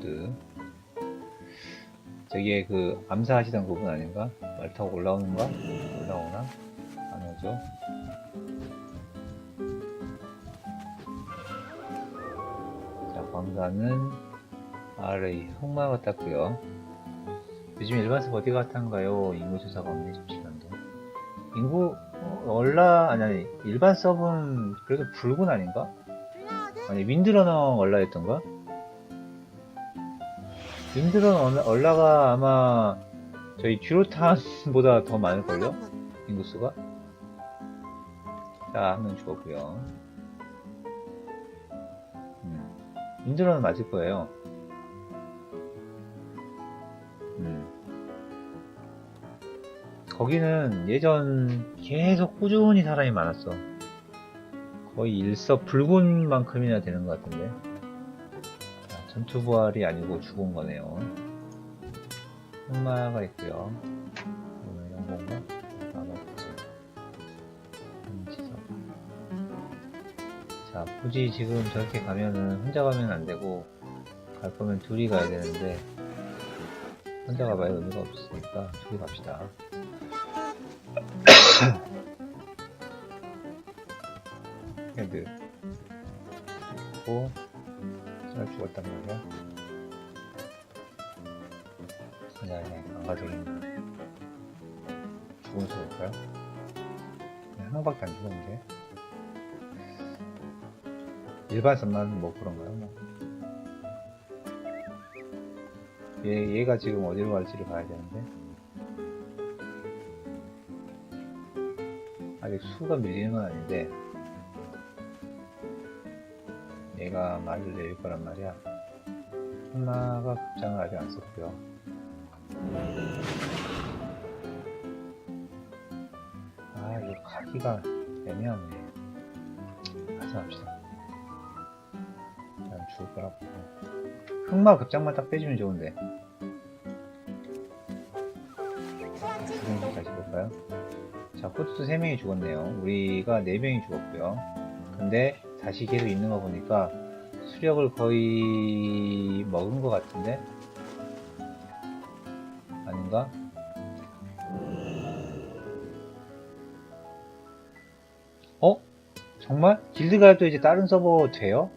워드. 저기에 그 암사하시던 부분 아닌가? 말 타고 올라오는가? 올라오나? 안 오죠? 자, 광산은 RA 흑마가 땄고요. 요즘 일반 섭 어디 같은가요? 인구 조사가 없네 17년도. 인구 어, 얼라 아니 아니 일반 서브는 그래도 붉은 아닌가? 아니 윈드러너 얼라였던가? 윈드러너 얼라가 아마 저희 듀로탄보다 더 많을걸요? 인구수가? 자, 한 명 죽었고요. 음. 윈드러는 맞을 거예요. 음. 거기는 예전 계속 꾸준히 사람이 많았어. 거의 일서 붉은 만큼이나 되는 것 같은데. 자, 전투 부활이 아니고 죽은 거네요. 흑마가 있고요. 오늘 영공가 나머지 지석. 자, 굳이 지금 저렇게 가면은 혼자 가면 안 되고 갈 거면 둘이 가야 되는데 혼자 가봐야 의미가 없으니까 둘이 갑시다. 헤드 그리고 잘 죽었단 말이야. 그냥 그냥 강가적인 죽은 수일까요? 그냥 하나밖에 안 죽었는데 일반 선만 뭐 그런가요? 뭐. 얘, 얘가 지금 어디로 갈지를 봐야 되는데 아직 수가 밀리는 건 아닌데 얘가 말을 내릴 거란 말이야 하나가 급장을 아직 안 썼고요 아 이거 가기가 애매하네 하지 맙시다 난 죽을 거라고 흑마 급장만 딱 빼주면 좋은데 다시 볼까요? 자, 호투도 3명이 죽었네요. 우리가 4명이 죽었고요. 근데 다시 계속 있는 거 보니까 수력을 거의 먹은 것 같은데? 아닌가? 어? 정말? 길드 가입도 이제 다른 서버 돼요?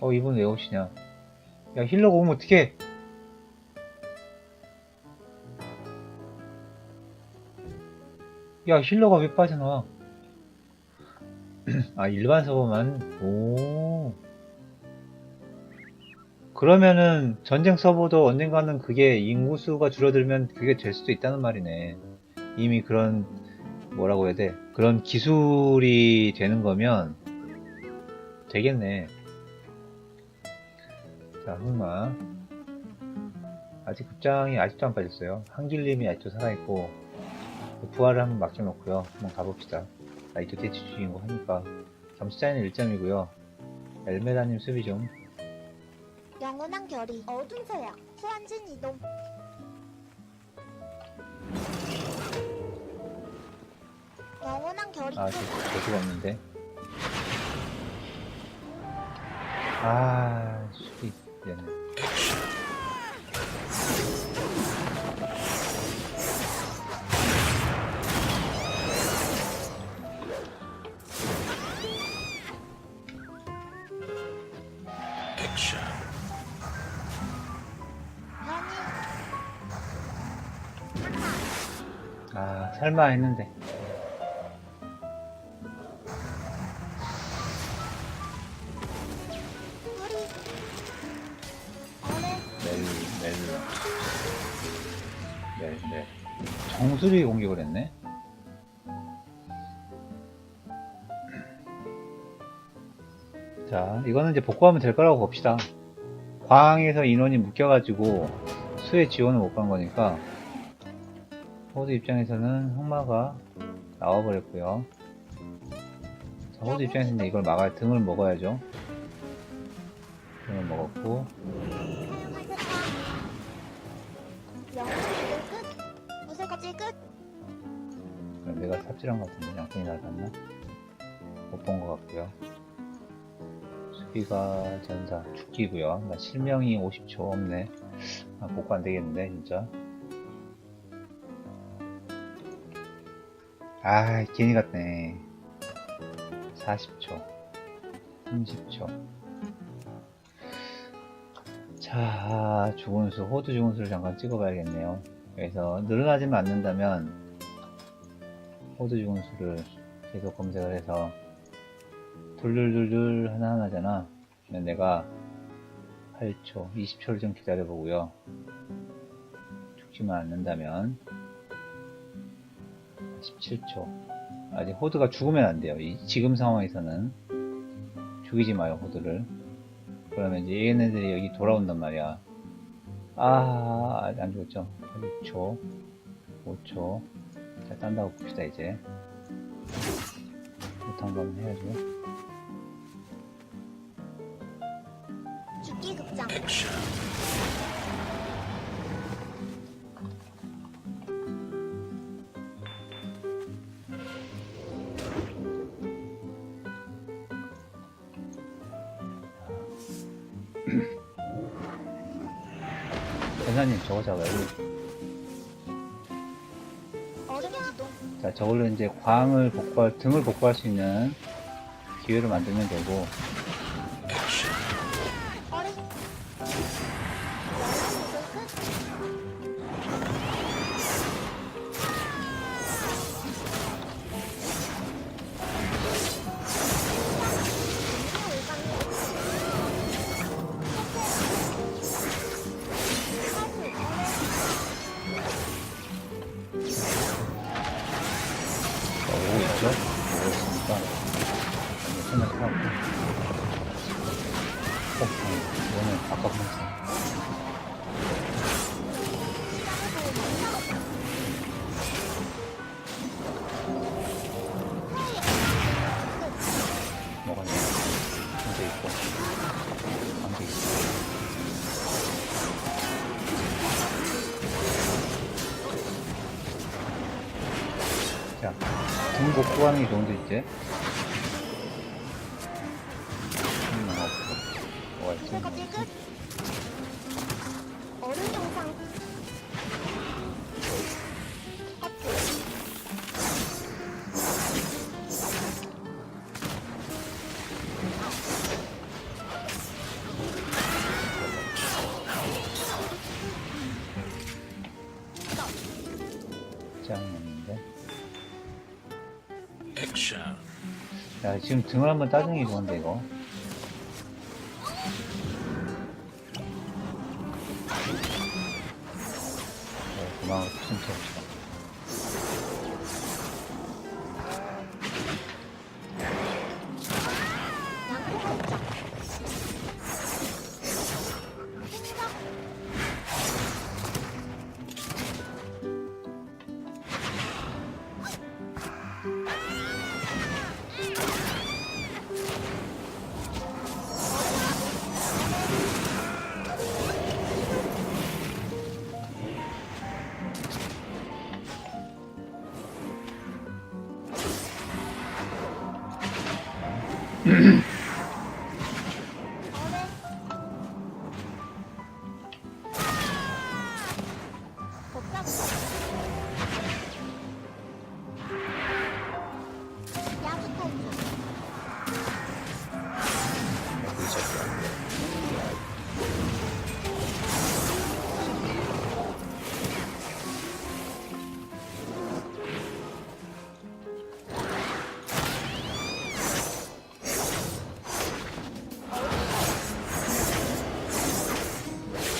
어, 이분 왜 오시냐? 야, 힐러가 오면 어떡해! 야, 힐러가 왜 빠져나와? 아, 일반 서버만? 오. 그러면은 전쟁 서버도 언젠가는 그게 인구수가 줄어들면 그게 될 수도 있다는 말이네. 이미 그런, 뭐라고 해야 돼? 그런 기술이 되는 거면 되겠네. 자, 흑마. 아직 급장이 아직도 안 빠졌어요. 한길님이 아직도 살아있고, 부활을 한번 맡겨놓고요. 한번 가봅시다. 나이트 대치 중이고 하니까. 점수 차이는 1점이고요. 엘메다님 수비 좀. 영원한 결이 어둠 서약 후한진 이동 영원한 결이 아, 저, 저수가 없는데. 아, 수비, 미안 아, 설마 했는데. 정수리 공격을 했네? 자, 이거는 이제 복구하면 될 거라고 봅시다. 광에서 인원이 묶여가지고 수혜 지원을 못 간 거니까 호드 입장에서는 흑마가 나와버렸고요. 자, 호드 입장에서는 이걸 막아야 등을 먹어야죠. 등을 먹었고 내가 삽질한 것 같은데 양손이 나갔나? 못 본 것 같고요. 수비가 전사 죽기고요. 나 실명이 50초 없네. 아, 복구 안 되겠는데 진짜. 아 괜히 갔네. 40초, 30초. 자, 죽은 수, 호두 죽은 수를 잠깐 찍어봐야겠네요. 그래서 늘어나지만 않는다면 호두 죽은 수를 계속 검색을 해서 둘둘둘둘 하나하나잖아. 내가 8초, 20초를 좀 기다려 보고요. 죽지만 않는다면 17초. 아직 호드가 죽으면 안 돼요. 이- 지금 상황에서는 죽이지 마요, 호드를. 그러면 이제 얘네들이 여기 돌아온단 말이야. 아, 아직 안 죽었죠? 6초, 5초. 자, 딴다고 봅시다, 이제. 못한 건 해야죠. 죽기 극장. 저거 기동. 자, 저걸로 이제 광을 복구할, 등을 복구할 수 있는 기회를 만들면 되고, 있죠? 손을 타고, 어, 이거는 아까 보냈어. 등 복구 하는 게 좋은데, 이제. 없는데. 액션 야, 지금 등을 한번 게 좋은데, 이거. 네, 도망을 푸신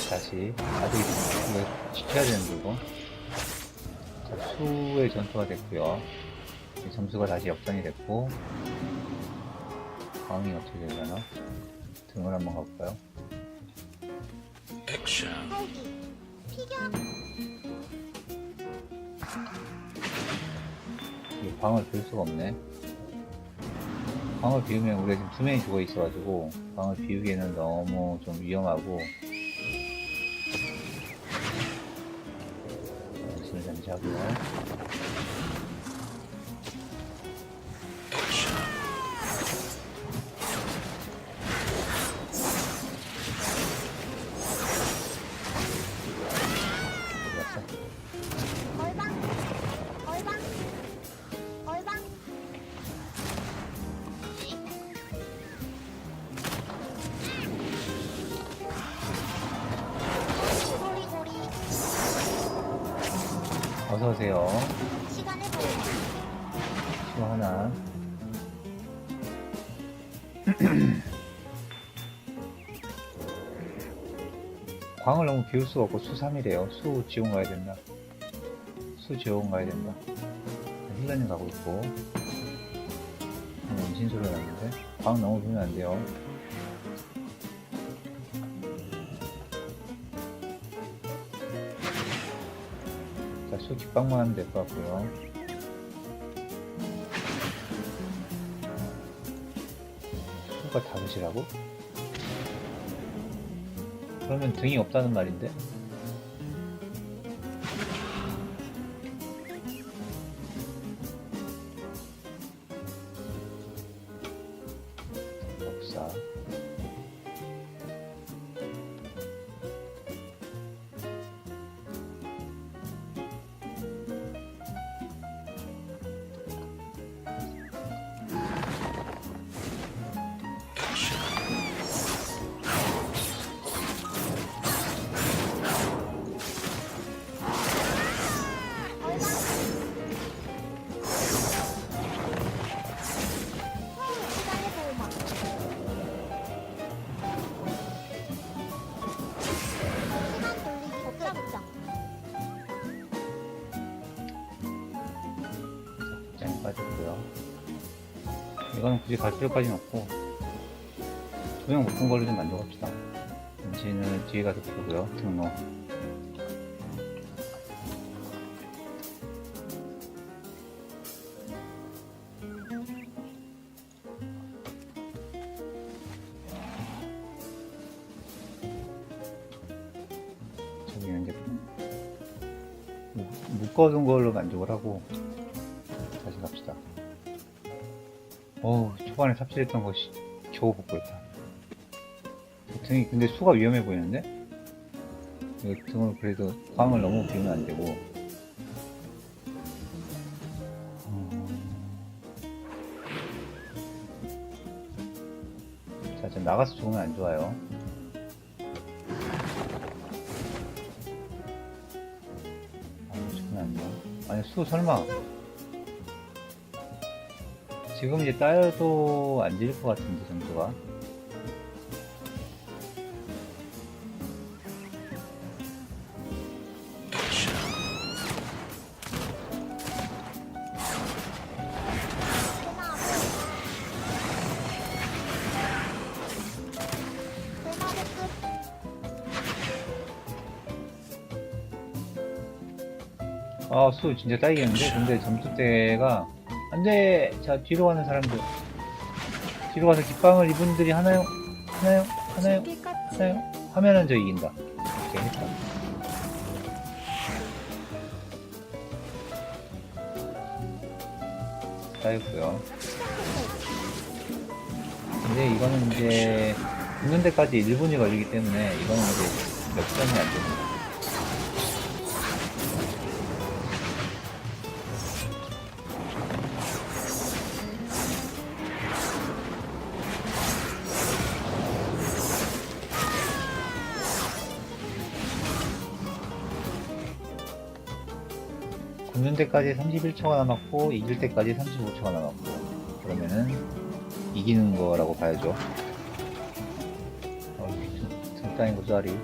다시, 아직 이거 지켜야 되는 거고. 자, 수의 전투가 됐고요 점수가 다시 역전이 됐고. 다음이 어떻게 되려나? 등을 한번 가볼까요? 액션. 이게 방을 비울 수가 없네. 방을 비우면 우리가 지금 두 명이 죽어 있어가지고 방을 비우기에는 너무 좀 위험하고 열심히 잠 어서 오세요. 시간의 보호막 수 하나. 광을 너무 비울 수가 없고 수 3이래요. 수 지원 가야 된다. 수 지원 가야 된다. 힐러님 가고 있고. 임신 소리가 나는데. 광 너무 비우면 안 돼요. 자, 수 깃방만 하면 될 것 같고요. 수가 다섯이라고? 그러면 등이 없다는 말인데? 없사. 이거는 굳이 갈 필요까지는 없고 두명 묶은 걸로 좀 만족합시다. 임신은 뒤에 가서 보고요. 등록. 저기는 이제 묶- 묶어둔 걸로 만족을 하고 어우, 초반에 삽질했던 것이 겨우 복구했다. 등이 근데 수가 위험해 보이는데? 이거 등을 그래도 광을 너무 비우면 안 되고. 음. 자, 좀 나가서 죽으면 안 좋아요. 아, 죽으면 안 돼요. 아니, 수 설마. 지금 이제 따여도 안질것 같은데, 끝 아, 수 진짜 따이겠는데? 근데 점수대가, 안 돼! 자, 뒤로 가는 사람들. 뒤로 가서 깃방을 이분들이 하나요? 하나요? 하나요? 하나요? 하면은 저 이긴다. 오케이, 했다. 따였고요 근데 이거는 이제, 붙는 데까지 1분이 걸리기 때문에, 이거는 이제 몇 점이 안 됩니다. 굳는 데까지 31초가 남았고 이길 때까지 35초가 남았고 그러면은 이기는 거라고 봐야죠. 어, 등 따인 거 쏘리